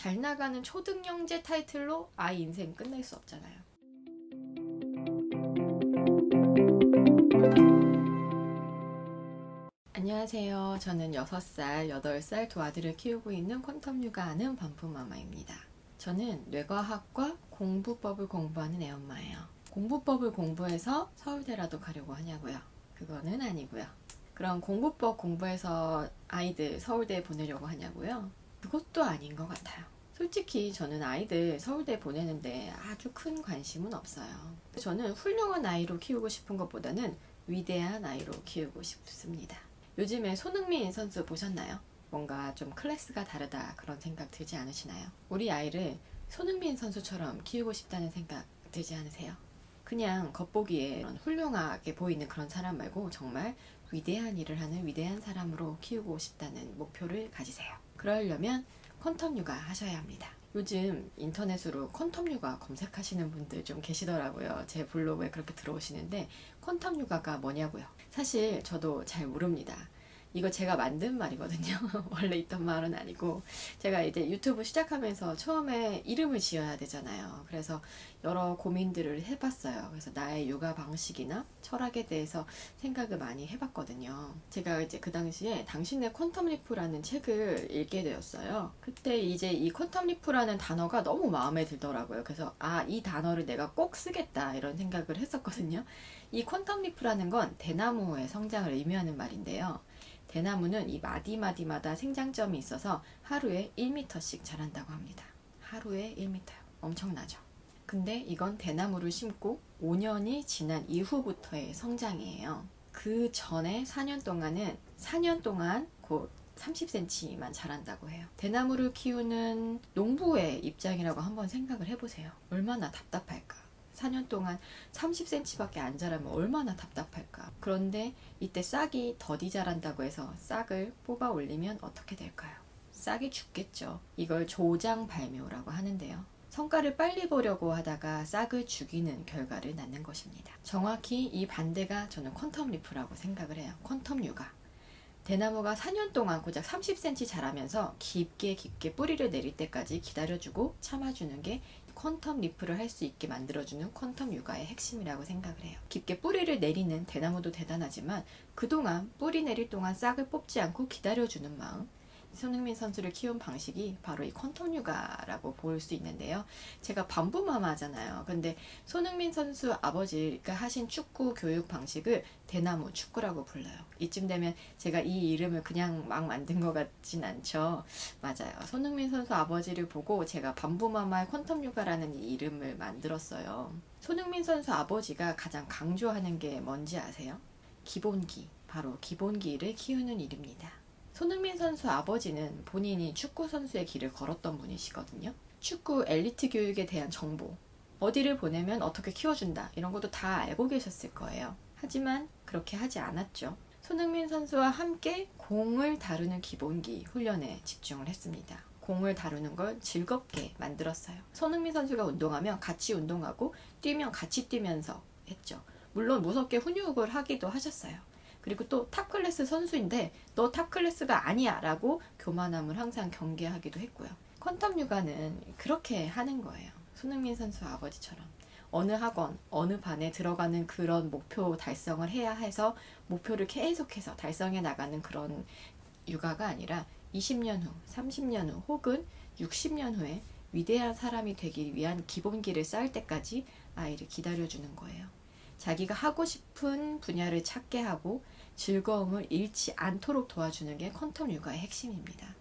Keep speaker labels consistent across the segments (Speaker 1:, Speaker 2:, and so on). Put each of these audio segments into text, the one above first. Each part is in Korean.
Speaker 1: 잘 나가는 초등영재 타이틀로 아이 인생 끝낼 수 없잖아요. 안녕하세요. 저는 6살, 8살 두 아들을 키우고 있는 퀀텀 육아하는 반품마마입니다. 저는 뇌과학과 공부법을 공부하는 애엄마예요. 공부법을 공부해서 서울대라도 가려고 하냐고요? 그거는 아니고요. 그럼 공부법 공부해서 아이들 서울대에 보내려고 하냐고요? 그것도 아닌 것 같아요. 솔직히 저는 아이들 서울대 보내는데 아주 큰 관심은 없어요. 저는 훌륭한 아이로 키우고 싶은 것보다는 위대한 아이로 키우고 싶습니다. 요즘에 손흥민 선수 보셨나요? 뭔가 좀 클래스가 다르다 그런 생각 들지 않으시나요? 우리 아이를 손흥민 선수처럼 키우고 싶다는 생각 들지 않으세요? 그냥 겉보기에 훌륭하게 보이는 그런 사람 말고 정말 위대한 일을 하는 위대한 사람으로 키우고 싶다는 목표를 가지세요. 그러려면 퀀텀 육아 하셔야 합니다. 요즘 인터넷으로 퀀텀 육아 검색하시는 분들 좀 계시더라고요. 제 블로그에 그렇게 들어오시는데 퀀텀 육아가 뭐냐고요. 사실 저도 잘 모릅니다. 이거 제가 만든 말이거든요. 원래 있던 말은 아니고 제가 이제 유튜브 시작하면서 처음에 이름을 지어야 되잖아요. 그래서 여러 고민들을 해봤어요. 그래서 나의 육아 방식이나 철학에 대해서 생각을 많이 해봤거든요. 제가 이제 그 당시에 당신의 퀀텀 리프라는 책을 읽게 되었어요. 그때 이제 이 퀀텀 리프라는 단어가 너무 마음에 들더라고요. 그래서 아, 이 단어를 내가 꼭 쓰겠다 이런 생각을 했었거든요. 이 퀀텀 리프라는 건 대나무의 성장을 의미하는 말인데요. 대나무는 이 마디마디마다 생장점이 있어서 하루에 1m씩 자란다고 합니다. 하루에 1m요. 엄청나죠? 근데 이건 대나무를 심고 5년이 지난 이후부터의 성장이에요. 그 전에 4년 동안은 4년 동안 곧 30cm만 자란다고 해요. 대나무를 키우는 농부의 입장이라고 한번 생각을 해보세요. 얼마나 답답할까? 4년 동안 30cm밖에 안 자라면 얼마나 답답할까. 그런데 이때 싹이 더디 자란다고 해서 싹을 뽑아 올리면 어떻게 될까요? 싹이 죽겠죠. 이걸 조장 발묘라고 하는데요. 성과를 빨리 보려고 하다가 싹을 죽이는 결과를 낳는 것입니다. 정확히 이 반대가 저는 퀀텀 리프라고 생각을 해요. 퀀텀 육아. 대나무가 4년 동안 고작 30cm 자라면서 깊게 깊게 뿌리를 내릴 때까지 기다려주고 참아주는 게 퀀텀 리프를 할 수 있게 만들어주는 퀀텀 육아의 핵심이라고 생각을 해요. 깊게 뿌리를 내리는 대나무도 대단하지만 그동안 뿌리 내릴 동안 싹을 뽑지 않고 기다려주는 마음, 손흥민 선수를 키운 방식이 바로 이 퀀텀 육아라고 볼 수 있는데요. 제가 반부마마잖아요. 근데 손흥민 선수 아버지가 하신 축구 교육 방식을 대나무 축구라고 불러요. 이쯤 되면 제가 이 이름을 그냥 막 만든 것 같진 않죠. 맞아요. 손흥민 선수 아버지를 보고 제가 반부마마의 퀀텀 육아라는 이 이름을 만들었어요. 손흥민 선수 아버지가 가장 강조하는 게 뭔지 아세요? 기본기. 바로 기본기를 키우는 일입니다. 손흥민 선수 아버지는 본인이 축구 선수의 길을 걸었던 분이시거든요. 축구 엘리트 교육에 대한 정보, 어디를 보내면 어떻게 키워준다, 이런 것도 다 알고 계셨을 거예요. 하지만 그렇게 하지 않았죠. 손흥민 선수와 함께 공을 다루는 기본기 훈련에 집중을 했습니다. 공을 다루는 걸 즐겁게 만들었어요. 손흥민 선수가 운동하면 같이 운동하고 뛰면 같이 뛰면서 했죠. 물론 무섭게 훈육을 하기도 하셨어요. 그리고 또 탑클래스 선수인데 너 탑클래스가 아니야 라고 교만함을 항상 경계하기도 했고요. 퀀텀 육아는 그렇게 하는 거예요. 손흥민 선수 아버지처럼. 어느 학원, 어느 반에 들어가는 그런 목표 달성을 해야 해서 목표를 계속해서 달성해 나가는 그런 육아가 아니라 20년 후, 30년 후, 혹은 60년 후에 위대한 사람이 되기 위한 기본기를 쌓을 때까지 아이를 기다려주는 거예요. 자기가 하고 싶은 분야를 찾게 하고 즐거움을 잃지 않도록 도와주는 게 퀀텀 육아의 핵심입니다.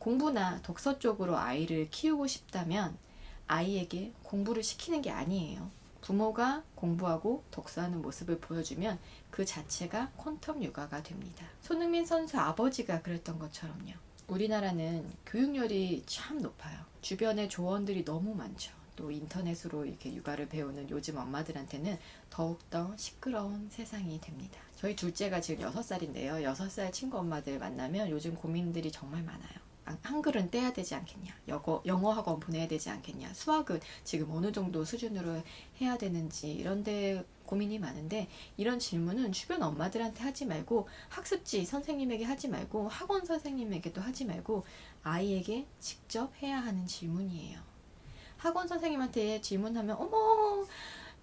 Speaker 1: 공부나 독서 쪽으로 아이를 키우고 싶다면 아이에게 공부를 시키는 게 아니에요. 부모가 공부하고 독서하는 모습을 보여주면 그 자체가 퀀텀 육아가 됩니다. 손흥민 선수 아버지가 그랬던 것처럼요. 우리나라는 교육열이 참 높아요. 주변에 조언들이 너무 많죠. 또 인터넷으로 이렇게 육아를 배우는 요즘 엄마들한테는 더욱더 시끄러운 세상이 됩니다. 저희 둘째가 지금 6살인데요. 6살 친구 엄마들 만나면 요즘 고민들이 정말 많아요. 안- 한글은 떼야 되지 않겠냐? 영어, 영어 학원 보내야 되지 않겠냐? 수학은 지금 어느 정도 수준으로 해야 되는지 이런데 고민이 많은데 이런 질문은 주변 엄마들한테 하지 말고 학습지 선생님에게 하지 말고 학원 선생님에게도 하지 말고 아이에게 직접 해야 하는 질문이에요. 학원 선생님한테 질문하면 어머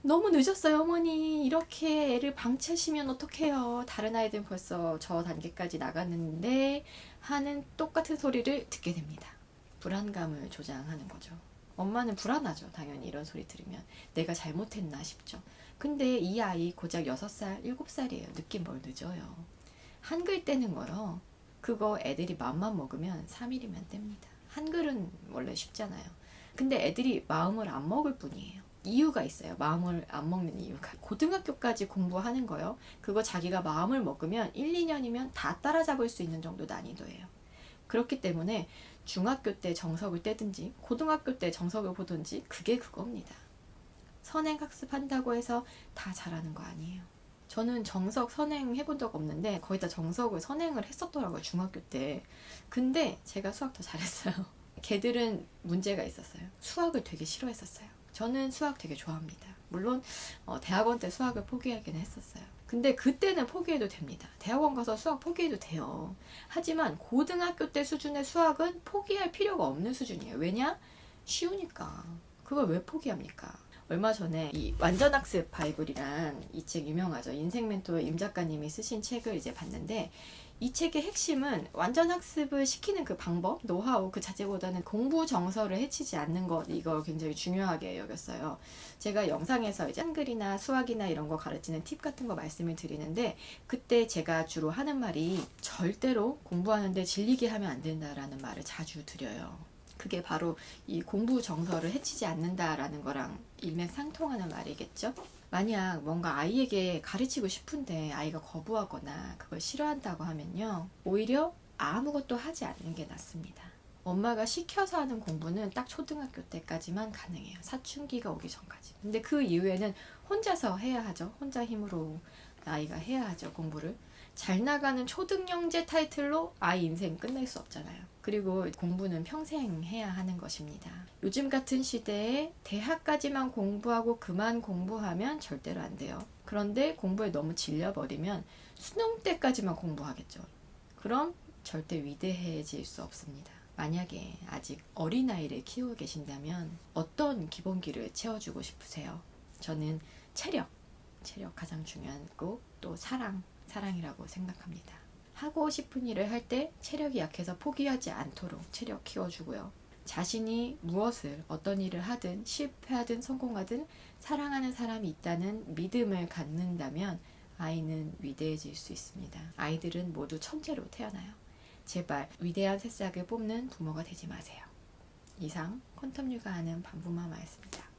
Speaker 1: 너무 늦었어요 어머니. 이렇게 애를 방치하시면 어떡해요? 다른 아이들은 벌써 저 단계까지 나갔는데 하는 똑같은 소리를 듣게 됩니다. 불안감을 조장하는 거죠. 엄마는 불안하죠 당연히 이런 소리 들으면. 내가 잘못했나 싶죠. 근데 이 아이 고작 6살 7살이에요. 느낌 뭘 늦어요. 한글 떼는 거요 그거 애들이 맘만 먹으면 3일이면 뗍니다. 한글은 원래 쉽잖아요 근데 애들이 마음을 안 먹을 뿐이에요. 이유가 있어요. 마음을 안 먹는 이유가. 고등학교까지 공부하는 거요. 그거 자기가 마음을 먹으면 1, 2년이면 다 따라잡을 수 있는 정도 난이도예요. 그렇기 때문에 중학교 때 정석을 떼든지 고등학교 때 정석을 보든지 그게 그겁니다. 선행 학습한다고 해서 다 잘하는 거 아니에요. 저는 정석 선행 해본 적 없는데 거의 다 정석을 선행을 했었더라고요 중학교 때. 근데 제가 수학 더 잘했어요. 걔들은 문제가 있었어요. 수학을 되게 싫어했었어요. 저는 수학 되게 좋아합니다. 물론 어, 대학원 때 수학을 포기하긴 했었어요. 근데 그때는 포기해도 됩니다. 대학원 가서 수학 포기해도 돼요. 하지만 고등학교 때 수준의 수학은 포기할 필요가 없는 수준이에요. 왜냐? 쉬우니까. 그걸 왜 포기합니까? 얼마 전에 이 완전학습 바이블이란 이 책 유명하죠. 인생 멘토 임 작가님이 쓰신 책을 이제 봤는데 이 책의 핵심은 완전 학습을 시키는 그 방법, 노하우 그 자체보다는 공부 정서를 해치지 않는 것 이걸 굉장히 중요하게 여겼어요. 제가 영상에서 이제 한글이나 수학이나 이런 거 가르치는 팁 같은 거 말씀을 드리는데 그때 제가 주로 하는 말이 절대로 공부하는데 질리게 하면 안 된다라는 말을 자주 드려요. 그게 바로 이 공부 정서를 해치지 않는다라는 거랑 일맥상통하는 말이겠죠. 만약 뭔가 아이에게 가르치고 싶은데 아이가 거부하거나 그걸 싫어한다고 하면요. 오히려 아무것도 하지 않는 게 낫습니다. 엄마가 시켜서 하는 공부는 딱 초등학교 때까지만 가능해요. 사춘기가 오기 전까지. 근데 그 이후에는 혼자서 해야 하죠. 혼자 힘으로 아이가 해야 하죠. 공부를. 잘 나가는 초등영재 타이틀로 아이 인생 끝낼 수 없잖아요. 그리고 공부는 평생 해야 하는 것입니다. 요즘 같은 시대에 대학까지만 공부하고 그만 공부하면 절대로 안 돼요. 그런데 공부에 너무 질려버리면 수능 때까지만 공부하겠죠. 그럼 절대 위대해질 수 없습니다. 만약에 아직 어린아이를 키우고 계신다면 어떤 기본기를 채워주고 싶으세요? 저는 체력, 체력 가장 중요하고 또 사랑, 사랑이라고 생각합니다. 하고 싶은 일을 할 때 체력이 약해서 포기하지 않도록 체력 키워주고요. 자신이 무엇을 어떤 일을 하든 실패하든 성공하든 사랑하는 사람이 있다는 믿음을 갖는다면 아이는 위대해질 수 있습니다. 아이들은 모두 천재로 태어나요. 제발 위대한 새싹을 뽑는 부모가 되지 마세요. 이상 퀀텀 육아하는 반부마 마였습니다.